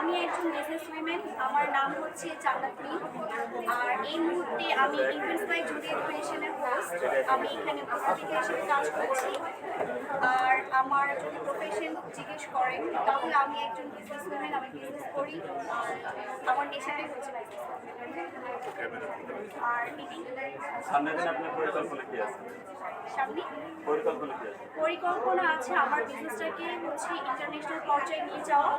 আমি একজন business women আমার নাম হচ্ছে চান্দাত্রী আর এই মুহূর্তে আমি ইভেন্টস বাই জুডি এডুকেশনের হোস্ট আমি এখানে প্রতিনিধি হিসেবে কাজ করছি। আর আমার যদি প্রফেশন জিজ্ঞেস করেন তাহলে আমি একজন বিজনেস উইমেন আমি বিজনেস করি। আর আমার নেশাটাই হচ্ছে আর এটি সামনের দিন আপনার পরিকল্পনা কি আছে? সামনে। পরিকল্পনা আছে? পরিকল্পনা আছে আমার বিজনেসটাকে হচ্ছে ইন্টারন্যাশনাল পর্যায়ে নিয়ে যাওয়া।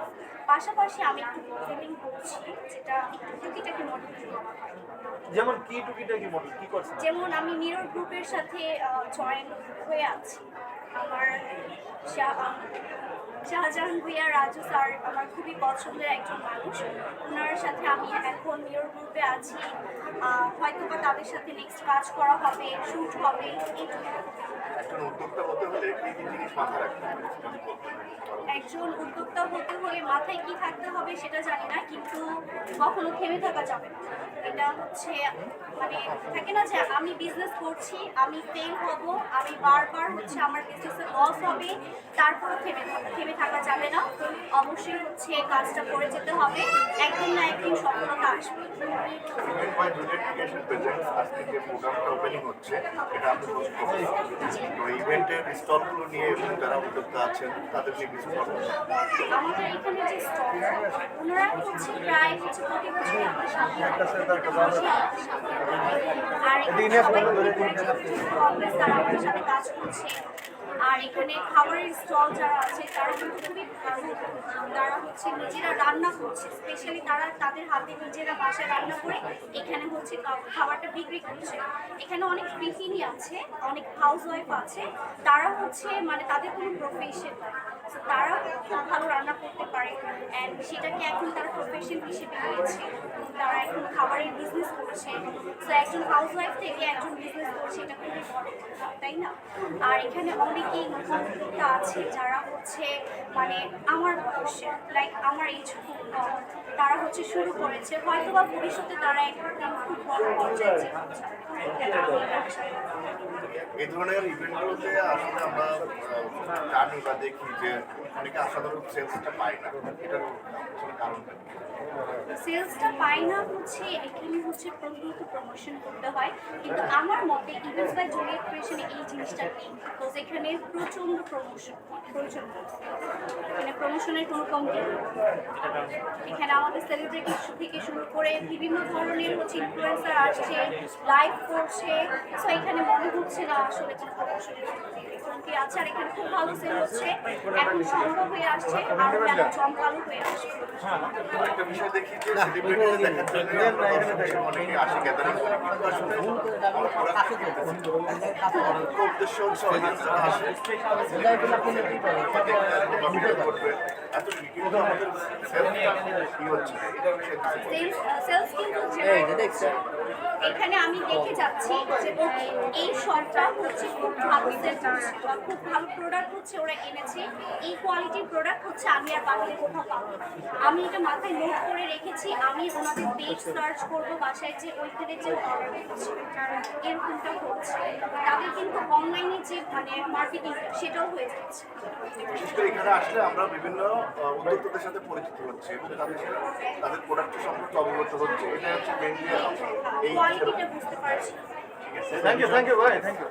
পাশাপাশি আমি একটু মডেলিং করছি যেটা একটু টুকিটাকি মডেলিং যেমন কি টুকিটা কি মডেল কি করছেন? যেমন আমি মিরর গ্রুপের সাথে জয়েন হয়ে আছি। আমার শাহজাহান ভুইয়া রাজু স্যার আমার খুবই পছন্দের একজন মানুষ। ওনার সাথে আমি এখন মিরর গ্রুপে আছি। হয়তো বা তাদের সাথে নেক্সট কাজ করা হবে শ্যুট হবে। একজন উদ্যোক্তা হতে হলে কি কি জিনিস মাথায় রাখতে হবে? একজন উদ্যোক্তা হতে হলে মাথায় কি থাকতে হবে সেটা জানি না কিন্তু কখনো থেমে থাকা যাবে না। এটা হচ্ছে মানে থাকে না যে আমি বিজনেস করছি আমি ফেল হব আমি বারবার হচ্ছে আমার বিজনেসে লস হবে তারপরও থেমে থেমে থাকা যাবে না। অবশ্যই হচ্ছে কাজটা করে যেতে হবে একদিন না একদিন সফলতা আসবে। আজকে যে প্রোগ্রামটা ওপেনিং হচ্ছে এটা আপনি তো ইভেন্টের স্টলগুলো নিয়ে যারা উদ্যোক্তা আছেন তাদের নিয়ে কিছু আমাদের এখানে যে স্টল ওনারা হচ্ছে প্রায় হচ্ছে প্রতি বছর আমাদের সাথে আর এখানে খাবারের স্টল যারা আছে তারা কিন্তু খুবই তারা হচ্ছে নিজেরা রান্না করছে স্পেশালি তারা তাদের হাতে নিজেরা বাসায় রান্না করে এখানে হচ্ছে খাবারটা বিক্রি করছে এখানে অনেক গৃহিণী আছে অনেক হাউস ওয়াইফ আছে তারা হচ্ছে মানে তাদের কোনো প্রফেশন রান্না করতে পারে। অ্যান্ড সেটাকে এখন তারা প্রফেশন হিসেবে নিয়েছে। তারা এখন খাবারের বিজনেস করছে। তো একজন হাউস ওয়াইফ থেকে একজন বিজনেস করছে, এটা খুবই তাই না? আর এখানে অনেকেই নতুন উদ্যোক্তা আছে যারা হচ্ছে মানে আমার বয়সে লাইক আমার এই খুব তারা হচ্ছে শুরু করেছে। হয়তো বা ভবিষ্যতে তারা একদিন খুব বড় পর্যায়ে যেতে। এই ধরনের ইভেন্টগুলোতে আসলে আমরা জানি বা দেখি যে অনেকে আসাধারণ সেলসটা পায় না। এটার আসলে কারণটা সেলসটা পাই না হচ্ছে এখানে হচ্ছে প্রথমত প্রমোশন করতে হয়। কিন্তু আমার মতে ইভেন্টস বাই জুলিয়েট ক্রিয়েশনে এই জিনিসটা নেই। বিকজ এখানে প্রচণ্ড প্রমোশন প্রচণ্ড। এখানে প্রমোশনের কোনো কমতি এখানে আমাদের সেলিব্রিটি থেকে শুরু করে বিভিন্ন ধরনের হচ্ছে ইনফ্লুয়েন্সার আসছে লাইভ করছে। সো এখানে মনে হচ্ছে না আসলে কোনো প্রমোশনের কমতি আছে। আর এখানে খুব ভালো এখন আমি দেখে যাচ্ছি যে এই শপটা হচ্ছে খুব ভালো খুব ভালো প্রোডাক্ট হচ্ছে ওরা এনেছে। এই কোয়ালিটির প্রোডাক্ট হচ্ছে আমি আর বাকিতে কোথাও পাবো আমি এটা মাথায় নোট করে রেখেছি আমি ওনাদের পেজ সার্চ করব বাসায় যে ওইখানে যে অর্ডার এরকমটা হচ্ছে তাদের কিন্তু অনলাইনে যে মানে মার্কেটিং সেটাও হয়ে যাচ্ছে। এখানে আসলে আমরা বিভিন্ন উদ্যোক্তাদের সাথে পরিচিত হচ্ছি এবং তাদের তাদের প্রোডাক্টের সম্পর্কে অবগত হচ্ছে। এটা হচ্ছে মেনলি এই কোয়ালিটিটা বুঝতে পারছি। থ্যাংক ইউ থ্যাংক ইউ ভাই থ্যাংক ইউ